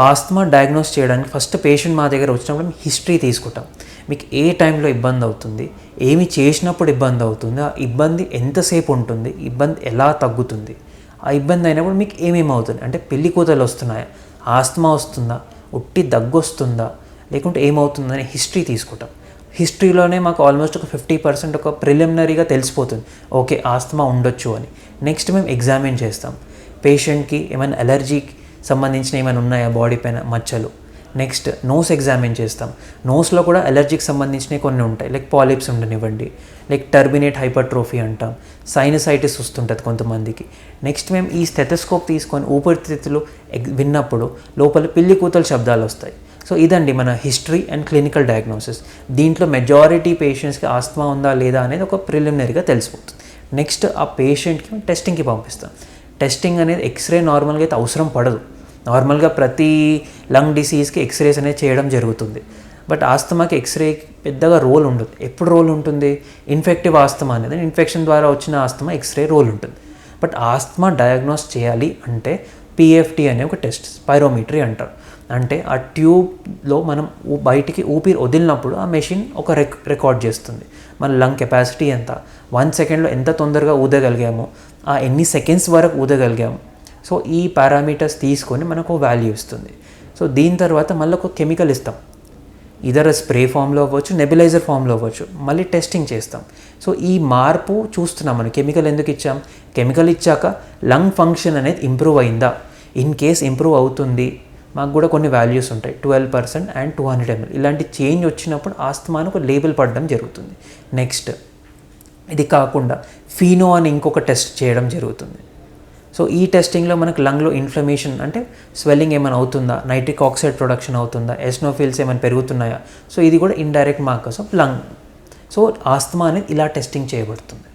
Asthma diagnose చేయడానికి first patient మా దగ్గర వచ్చినప్పుడు మేము హిస్టరీ తీసుకుంటాం. మీకు ఏ టైంలో ఇబ్బంది అవుతుంది ఏమి చేసినప్పుడు ఇబ్బంది అవుతుంది ఆ ఇబ్బంది ఎంతసేపు ఉంటుంది ఇబ్బంది ఎలా తగ్గుతుంది ఆ ఇబ్బంది అయినప్పుడు మీకు ఏమేమి అవుతుంది? అంటే పెళ్ళి కూతలు వస్తున్నాయా? ఆస్తమా వస్తుందా? ఉట్టి దగ్గు వస్తుందా? లేకుంటే ఏమవుతుందని హిస్టరీ తీసుకుంటాం. హిస్టరీలోనే మాకు ఆల్మోస్ట్ ఒక ఫిఫ్టీ పర్సెంట్ ఒక ప్రిలిమినరీగా తెలిసిపోతుంది. ఓకే ఆస్తమా ఉండొచ్చు అని. నెక్స్ట్ మేము ఎగ్జామిన్ చేస్తాం. పేషెంట్కి ఏమైనా అలర్జీకి సంబంధించిన ఏమైనా ఉన్నాయా బాడీ పైన? మచ్చలు. నెక్స్ట్ నోస్ ఎగ్జామిన్ చేస్తాం? నోస్లో కూడా అలర్జీకి సంబంధించినవి కొన్ని ఉంటాయి. లైక్ పాలిప్స్ ఉండనివ్వండి. లైక్ టర్బినేట్ హైపర్ట్రోఫీ అంటాం. సైనసైటిస్ వస్తుంటుంది కొంతమందికి. నెక్స్ట్ మేము ఈ స్థెతస్కోప్ తీసుకొని ఊపిరితిత్తులు ఎగ్- విన్నప్పుడు లోపల పిల్లి కూతల శబ్దాలు వస్తాయి. సో ఇదండి మన హిస్టరీ అండ్ క్లినికల్ డయాగ్నోసిస్. దీంట్లో మెజారిటీ పేషెంట్స్కి ఆస్తమా ఉందా లేదా అనేది ఒక ప్రిలిమినరీగా తెలిసిపోతుంది. నెక్స్ట్ ఆ పేషెంట్కి టెస్టింగ్కి పంపిస్తాం. టెస్టింగ్ అనేది ఎక్స్రే నార్మల్గా అయితే అవసరం పడదు. నార్మల్గా ప్రతి లంగ్ డిసీజ్కి ఎక్స్రేస్ అనేది చేయడం జరుగుతుంది. బట్ ఆస్తమాకి ఎక్స్రే పెద్దగా రోల్ ఉండదు. ఎప్పుడు రోల్ ఉంటుంది? ఇన్ఫెక్టివ్ ఆస్తమా అనేది ఇన్ఫెక్షన్ ద్వారా వచ్చిన ఆస్తమా ఎక్స్రే రోల్ ఉంటుంది. బట్ ఆస్తమా డయాగ్నోస్ చేయాలి అంటే పిఎఫ్టీ అనే ఒక టెస్ట్ స్పైరోమీటరీ అంటారు. అంటే ఆ ట్యూబ్లో మనం ఊ- బయటికి ఊపిరి వదిలినప్పుడు ఆ మెషిన్ ఒక రెక్ రికార్డ్ చేస్తుంది. మన లంగ్ కెపాసిటీ ఎంత? వన్ సెకండ్లో ఎంత తొందరగా ఊదగలిగామో? ఆ ఎన్ని సెకండ్స్ వరకు ఊదగలిగాము? సో ఈ పారామీటర్స్ తీసుకొని మనకు వాల్యూ ఇస్తుంది. సో దీని తర్వాత మళ్ళీ ఒక కెమికల్ ఇస్తాం. ఇదర్ స్ప్రే ఫామ్లో అవ్వచ్చు నెబిలైజర్ ఫామ్లో అవ్వచ్చు. మళ్ళీ టెస్టింగ్ చేస్తాం. సో ఈ మార్పు చూస్తున్నాం మనం. కెమికల్ ఎందుకు ఇచ్చాం? కెమికల్ ఇచ్చాక లంగ్ ఫంక్షన్ అనేది ఇంప్రూవ్ అయిందా? ఇన్ కేస్ ఇంప్రూవ్ అవుతుంది మాకు కూడా కొన్ని వాల్యూస్ ఉంటాయి. Twelve percent and two hundred ML ఇలాంటి చేంజ్ వచ్చినప్పుడు ఆస్తమాను ఒక లేబుల్ పడడం జరుగుతుంది. నెక్స్ట్ ఇది కాకుండా ఫీనో అని ఇంకొక టెస్ట్ చేయడం జరుగుతుంది. సో ఈ టెస్టింగ్లో మనకు లంగ్లో ఇన్ఫ్లమేషన్ అంటే స్వెల్లింగ్ ఏమైనా అవుతుందా? నైట్రిక్ ఆక్సైడ్ ప్రొడక్షన్ అవుతుందా? ఎస్నోఫిల్స్ ఏమైనా పెరుగుతున్నాయా? సో ఇది కూడా indirect markers of lung so asthma అనేది ఇలా టెస్టింగ్ చేయబడుతుంది.